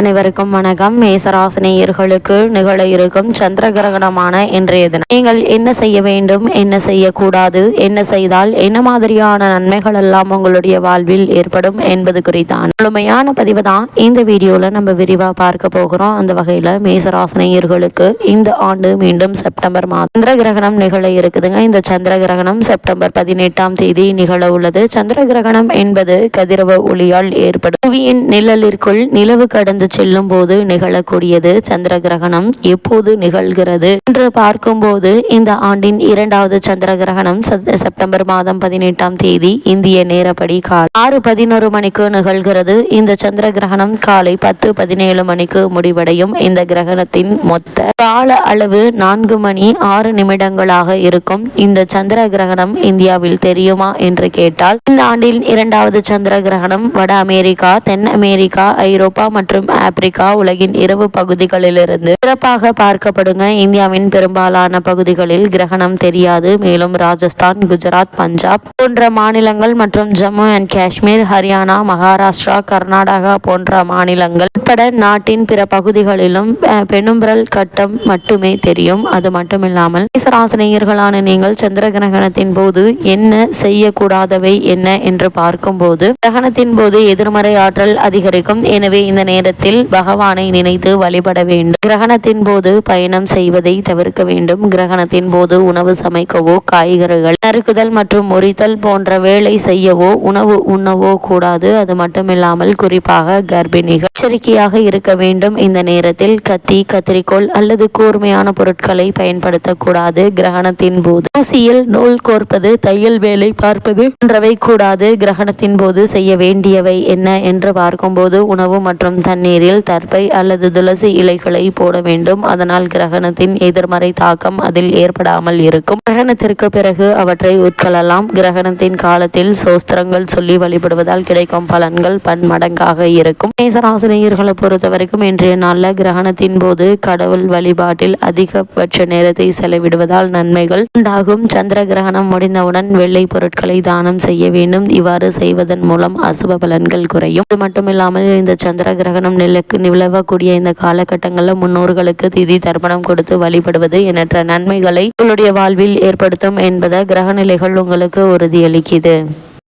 அனைவருக்கும் வணக்கம். மேசராசினியர்களுக்கு நிகழ இருக்கும் சந்திர கிரகணமான இன்றைய தினம். நீங்கள் என்ன செய்ய வேண்டும் என்ன செய்யக்கூடாது என்ன செய்தால் என்ன மாதிரியான நன்மைகள் எல்லாம் உங்களுடைய வாழ்வில் ஏற்படும் என்பது குறித்தான் முழுமையான பதிவு தான் இந்த வீடியோல நம்ம விரிவா பார்க்க போகிறோம். அந்த வகையில மேசராசினியர்களுக்கு இந்த ஆண்டு மீண்டும் செப்டம்பர் மாதம் சந்திர கிரகணம் நிகழ இருக்குதுங்க. இந்த சந்திர கிரகணம் செப்டம்பர் பதினெட்டாம் தேதி நிகழ உள்ளது. சந்திர கிரகணம் என்பது கதிரவ ஒளியால் ஏற்படும். புவியின் நிழலிற்குள் நிலவு கடந்து செல்லும் போது நிகழக்கூடியது சந்திர கிரகணம் எப்போது நிகழ்கிறது என்று பார்க்கும்போது இந்த ஆண்டின் இரண்டாவது சந்திர கிரகணம் செப்டம்பர் மாதம் பதினெட்டாம் தேதி இந்திய நேரப்படி காலை ஆறு பதினோரு மணிக்கு நிகழ்கிறது. இந்த சந்திர கிரகணம் காலை பத்து பதினேழு மணிக்கு முடிவடையும். இந்த கிரகணத்தின் மொத்த கால அளவு நான்கு மணி ஆறு நிமிடங்களாக இருக்கும். இந்த சந்திர கிரகணம் இந்தியாவில் தெரியுமா என்று கேட்டால் இந்த ஆண்டின் இரண்டாவது சந்திர கிரகணம் வட அமெரிக்கா தென் அமெரிக்கா ஐரோப்பா மற்றும் ஆப்பிரிக்கா உலகின் இரவு பகுதிகளிலிருந்து சிறப்பாக பார்க்கப்படுங்க. இந்தியாவின் பெரும்பாலான பகுதிகளில் கிரகணம் தெரியாது. மேலும் ராஜஸ்தான் குஜராத் பஞ்சாப் போன்ற மாநிலங்கள் மற்றும் ஜம்மு அண்ட் காஷ்மீர் ஹரியானா மகாராஷ்டிரா கர்நாடகா போன்ற மாநிலங்கள் உட்பட நாட்டின் பிற பகுதிகளிலும் அஹ், பெனும்பரல் கட்டம் மட்டுமே தெரியும். அது மட்டுமில்லாமல் ராசினியர்களான நீங்கள் சந்திர கிரகணத்தின் போது என்ன செய்யக்கூடாதவை என்ன என்று பார்க்கும்போது கிரகணத்தின் போது எதிர்மறை ஆற்றல் அதிகரிக்கும். எனவே இந்த நேரத்தில் பகவானை நினைத்து வழிபட வேண்டும். கிரகணத்தின் போது பயணம் செய்வதை தவிர்க்க வேண்டும். கிரகணத்தின் போது உணவு சமைக்கவோ காய்கறிகள் நறுக்குதல் மற்றும் முறித்தல் போன்ற வேலை செய்யவோ உணவு உண்ணவோ கூடாது. அது மட்டுமில்லாமல் குறிப்பாக கர்ப்பிணிகள் எச்சரிக்கையாக இருக்க வேண்டும். இந்த நேரத்தில் கத்தி கத்திரிக்கோள் அல்லது கூர்மையான பொருட்களை பயன்படுத்தக்கூடாது. கிரகணத்தின் போது ஊசியில் நூல் கோர்ப்பது தையல் வேலை பார்ப்பது போன்றவை கூடாது. கிரகணத்தின் போது செய்ய வேண்டியவை என்ன என்று பார்க்கும்போது உணவு மற்றும் நீரில் தர்பை அல்லது துளசி இலைகளை போட வேண்டும். அதனால் கிரகணத்தின் எதிர்மறை தாக்கம் அதில் ஏற்படாமல் இருக்கும். கிரகணத்திற்கு பிறகு அவற்றை உட்கொள்ளலாம். கிரகணத்தின் காலத்தில் சோஸ்திரங்கள் சொல்லி வழிபடுவதால் கிடைக்கும் பலன்கள் பன்மடங்காக இருக்கும். மேசராசினியர்களை பொறுத்தவரைக்கும் இன்றைய நாளில் கிரகணத்தின் போது கடவுள் வழிபாட்டில் அதிகபட்ச நேரத்தை செலவிடுவதால் நன்மைகள் உண்டாகும். சந்திர கிரகணம் முடிந்தவுடன் வெள்ளை பொருட்களை தானம் செய்ய வேண்டும். இவ்வாறு செய்வதன் மூலம் அசுப பலன்கள் குறையும். இது மட்டுமில்லாமல் இந்த சந்திர கிரகணம் நிலக்கு நிலவக்கூடிய இந்த காலகட்டங்களில் முன்னோர்களுக்கு திதி தர்ப்பணம் கொடுத்து வழிபடுவது எண்ணற்ற நன்மைகளை உங்களுடைய வாழ்வில் ஏற்படுத்தும் என்பதை கிரக நிலைகள் உங்களுக்கு உறுதியளிக்குது.